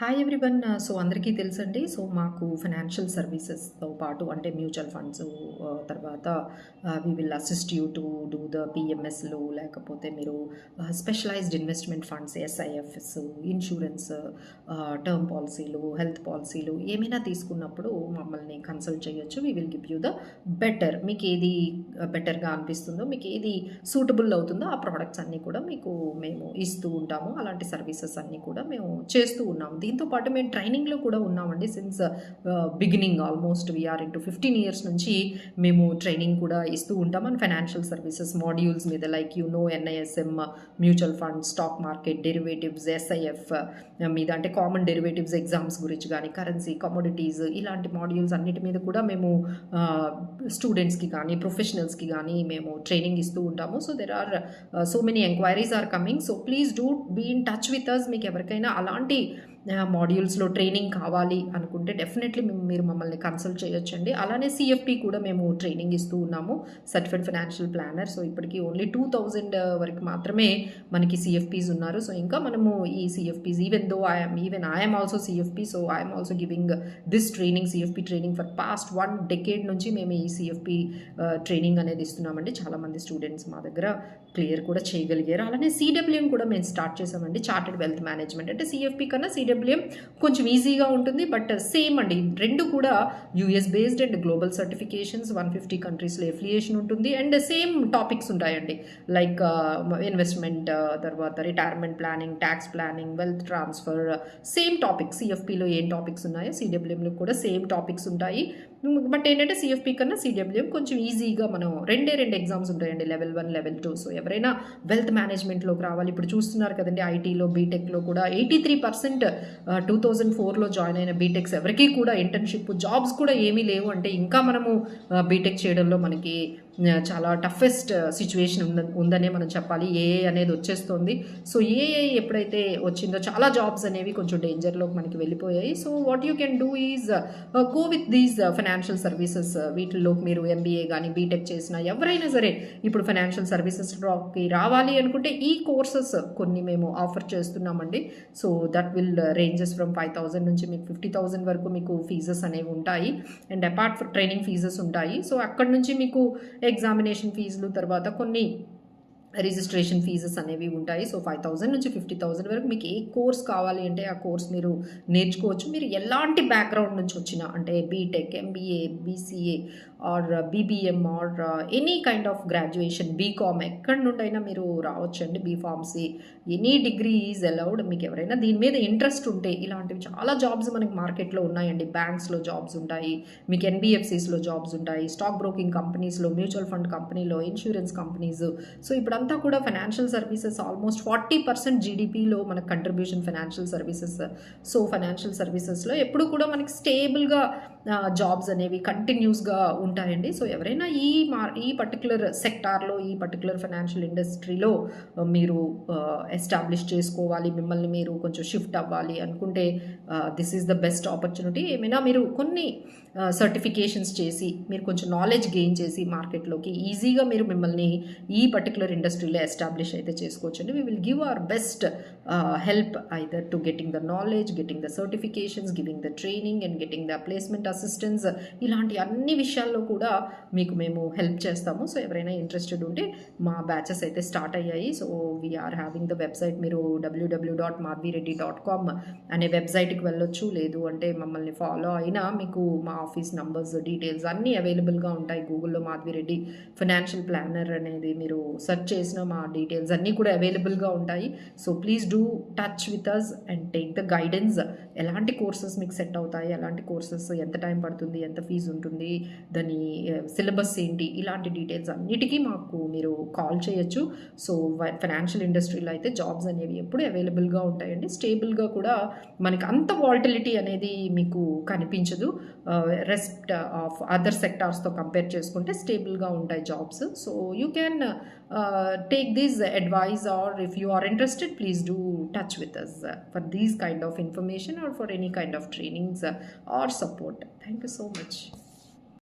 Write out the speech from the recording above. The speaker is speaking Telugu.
హాయ్ ఎవ్రీవన్ సో అందరికీ తెలుసండి. సో మాకు ఫైనాన్షియల్ సర్వీసెస్తో పాటు అంటే మ్యూచువల్ ఫండ్స్ uh, తర్వాత we will assist you to do the పిఎంఎస్లు లేకపోతే మీరు specialised investment funds SIFs insurance term పాలసీలు హెల్త్ పాలసీలు ఏమైనా తీసుకున్నప్పుడు మమ్మల్ని కన్సల్ట్ చేయొచ్చు. We will give you the better మీకు ఏది uh, బెటర్గా అనిపిస్తుందో మీకు ఏది సూటబుల్ అవుతుందో ఆ ప్రోడక్ట్స్ అన్నీ కూడా మీకు మేము ఇస్తూ ఉంటాము. అలాంటి సర్వీసెస్ అన్నీ కూడా మేము చేస్తూ ఉన్నాము. దీంతో పాటు మేము ట్రైనింగ్లో కూడా ఉన్నామండి. Since beginning almost we're into fifteen years నుంచి మేము ట్రైనింగ్ కూడా ఇస్తూ ఉంటాం. అండ్ ఫైనాన్షియల్ సర్వీసెస్ మాడ్యూల్స్ మీద like you know NISM mutual fund stock market derivatives SIF మీద అంటే కామన్ డెరివేటివ్స్ ఎగ్జామ్స్ గురించి కానీ కరెన్సీ కమోడిటీస్ ఇలాంటి మాడ్యూల్స్ అన్నిటి మీద కూడా మేము స్టూడెంట్స్కి కానీ ప్రొఫెషనల్స్కి కానీ మేము ట్రైనింగ్ ఇస్తూ ఉంటాము. So there are so many enquiries are coming so please do be in touch with us మీకు ఎవరికైనా అలాంటి మాడ్యూల్స్లో ట్రైనింగ్ కావాలి అనుకుంటే డెఫినెట్లీ మీరు మమ్మల్ని కన్సల్ట్ చేయొచ్చండి. అలానే సిఎఫ్పి కూడా మేము ట్రైనింగ్ ఇస్తూ ఉన్నాము సర్టిఫైడ్ ఫైనాన్షియల్ ప్లానర్ సో ఇప్పటికి ఓన్లీ టూ థౌజండ్ వరకు మాత్రమే మనకి సిఎఫ్పీస్ ఉన్నారు. సో ఇంకా మనము ఈ CFPs even though I'm even I'm also CFP so I'm also giving this training CFP training for past one decade నుంచి మేము ఈ సిఎఫ్పి ట్రైనింగ్ uh, అనేది ఇస్తున్నామండి. చాలామంది స్టూడెంట్స్ మా దగ్గర క్లియర్ కూడా చేయగలిగారు. అలానే సిడబ్ల్యూఎం కూడా మేము స్టార్ట్ చేసామండి. చార్టెడ్ వెల్త్ మేనేజ్మెంట్ అంటే సిఎఫ్పి కన్నా సిడబ్ల్యూఎం కొంచెం ఈజీగా ఉంటుంది బట్ సేమ్ అండి. రెండు కూడా US based and global certifications one fifty కంట్రీస్లో ఎఫిలియేషన్ ఉంటుంది. అండ్ సేమ్ టాపిక్స్ ఉంటాయండి. లైక్ ఇన్వెస్ట్మెంట్ uh, uh, తర్వాత retirement planning tax planning wealth transfer same topics సిఎఫ్పిలో ఏం టాపిక్స్ ఉన్నాయో సిడబ్ల్యూఎంలో కూడా సేమ్ టాపిక్స్ ఉంటాయి. బట్ ఏంటంటే సిఎఫ్పి కన్నా సిడబ్ల్యూఎం కొంచెం ఈజీగా మనం రెండే రెండు ఎగ్జామ్స్ ఉంటాయండి. Level one level two so ఎవరైనా వెల్త్ మేనేజ్మెంట్లోకి రావాలి. ఇప్పుడు చూస్తున్నారు కదండి ఐటీలో బీటెక్లో కూడా eighty three percent two thousand ఫోర్లో జాయిన్ అయిన బీటెక్స్ ఎవరికీ కూడా ఇంటర్న్షిప్ జాబ్స్ కూడా ఏమీ లేవు అంటే ఇంకా మనము బీటెక్ చేయడంలో మనకి చాలా టఫెస్ట్ సిచ్యువేషన్ ఉంద ఉందనే మనం చెప్పాలి. ఏఏ అనేది వచ్చేస్తుంది. సో ఏఏ ఎప్పుడైతే వచ్చిందో చాలా జాబ్స్ అనేవి కొంచెం డేంజర్లోకి మనకి వెళ్ళిపోయాయి. So what you can do is go with these financial services వీటిల్లో మీరు ఎంబీఏ కానీ బీటెక్ చేసిన ఎవరైనా సరే ఇప్పుడు ఫైనాన్షియల్ సర్వీసెస్ డ్రాప్కి రావాలి అనుకుంటే ఈ కోర్సెస్ కొన్ని మేము ఆఫర్ చేస్తున్నామండి. So that will ranges from five thousand నుంచి మీకు ఫిఫ్టీ థౌజండ్ వరకు మీకు ఫీజెస్ అనేవి ఉంటాయి. And apart for training fees ఉంటాయి. సో అక్కడ నుంచి మీకు ఎగ్జామినేషన్ ఫీజులు తర్వాత కొన్ని రిజిస్ట్రేషన్ ఫీజెస్ అనేవి ఉంటాయి. సో ఫైవ్ థౌజండ్ నుంచి ఫిఫ్టీ థౌజండ్ వరకు మీకు ఏ కోర్స్ కావాలి అంటే ఆ కోర్స్ మీరు నేర్చుకోవచ్చు. మీరు ఎలాంటి బ్యాక్గ్రౌండ్ నుంచి వచ్చినా అంటే BTech MBA BCA or BBM or any kind of graduation BCom ఎక్కడి నుండైనా మీరు రావచ్చండి. B Pharmacy any degree is allowed మీకు ఎవరైనా దీని మీద ఇంట్రెస్ట్ ఉంటే ఇలాంటివి చాలా జాబ్స్ మనకి మార్కెట్లో ఉన్నాయండి. బ్యాంక్స్లో జాబ్స్ ఉంటాయి. మీకు ఎన్బిఎఫ్సీస్లో జాబ్స్ ఉంటాయి. స్టాక్ బ్రోకింగ్ కంపెనీస్లో మ్యూచువల్ ఫండ్ కంపెనీలో ఇన్సూరెన్స్ కంపెనీస్ సో ఇప్పుడంతా కూడా financial services almost forty percent జీడిపిలో మనకు contribution financial services so financial సర్వీసెస్లో ఎప్పుడు కూడా మనకి స్టేబుల్గా జాబ్స్ అనేవి కంటిన్యూస్గా ఉంటాయండి. సో ఎవరైనా ఈ మా ఈ పర్టికులర్ సెక్టార్లో ఈ పర్టికులర్ ఫైనాన్షియల్ ఇండస్ట్రీలో మీరు ఎస్టాబ్లిష్ చేసుకోవాలి మిమ్మల్ని మీరు కొంచెం షిఫ్ట్ అవ్వాలి అనుకుంటే this is the best opportunity ఏమైనా మీరు కొన్ని సర్టిఫికేషన్స్ చేసి మీరు కొంచెం నాలెడ్జ్ గెయిన్ చేసి మార్కెట్లోకి ఈజీగా మీరు మిమ్మల్ని ఈ పర్టికులర్ ఇండస్ట్రీలో ఎస్టాబ్లిష్ అయితే చేసుకోవచ్చండి. We will give our best help either to getting the knowledge getting the certifications giving the training and getting the placement assistance ఇలాంటి అన్ని విషయాల్లో కూడా మీకు మేము హెల్ప్ చేస్తాము. సో ఎవరైనా ఇంట్రెస్టెడ్ ఉంటే మా బ్యాచెస్ అయితే స్టార్ట్ అయ్యాయి. So we're having the website మీరు WWW dot Madhavireddy dot com అనే వెబ్సైట్కి వెళ్ళొచ్చు. లేదు అంటే మమ్మల్ని ఫాలో అయినా మీకు మా ఆఫీస్ నంబర్స్ డీటెయిల్స్ అన్నీ అవైలబుల్గా ఉంటాయి. గూగుల్లో మాధవిరెడ్డి ఫైనాన్షియల్ ప్లానర్ అనేది మీరు సెర్చ్ చేసిన మా డీటెయిల్స్ అన్నీ కూడా అవైలబుల్గా ఉంటాయి. So please do touch with us and take the guidance. ఎలాంటి కోర్సెస్ మీకు సెట్ అవుతాయి? ఎలాంటి కోర్సెస్? ఎంత టైం పడుతుంది? ఎంత ఫీజు ఉంటుంది? దాని సిలబస్ ఏంటి? ఇలాంటి డీటెయిల్స్ అన్నిటికీ మాకు మీరు కాల్ చేయొచ్చు. సో ఫైనాన్షియల్ ఇండస్ట్రీలో అయితే జాబ్స్ అనేవి ఎప్పుడు అవైలబుల్గా ఉంటాయండి. స్టేబుల్గా కూడా మనకి అంత వాల్టిలిటీ అనేది మీకు కనిపించదు. రెస్ట్ ఆఫ్ అదర్ సెక్టార్స్తో కంపేర్ చేసుకుంటే స్టేబుల్గా ఉంటాయి jobs so you can take this advice or if you are interested please do touch with us for these kind of information or for any kind of trainings or support thank you so much